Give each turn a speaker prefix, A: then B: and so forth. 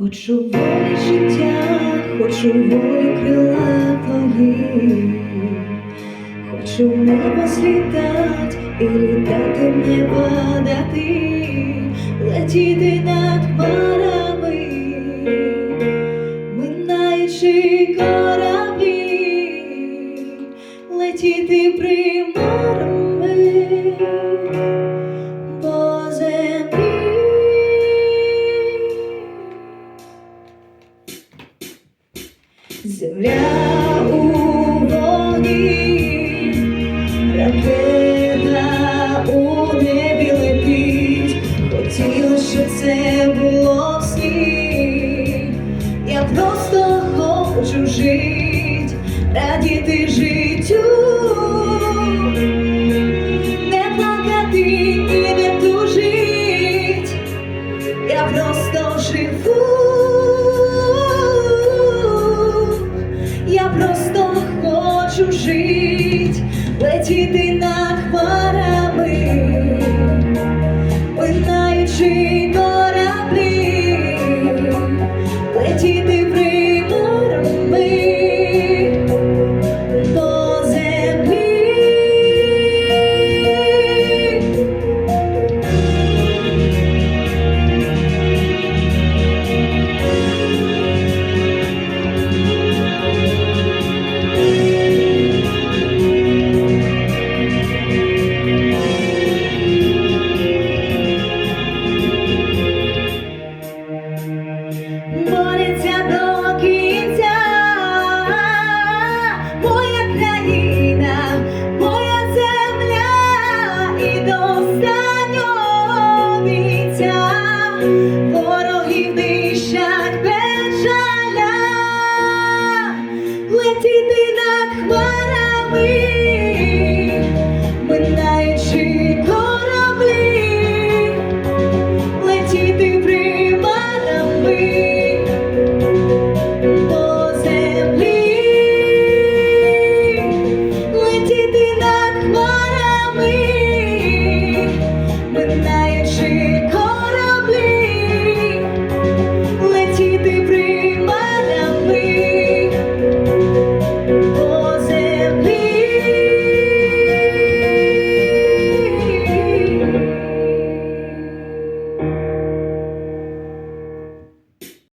A: Хочу волі життя, хочу волі крила твої, хочу в небо злітать і літати в небо летіти над хмарами, минаючи кораблі, летіти примарами Земля у вогні, ракета у небі летить, хотіла, щоб це було в сні. Я просто хочу жить, радіти життю, я просто живу. хочу жить, летіти. ворогів нищать без летіти над хмарами.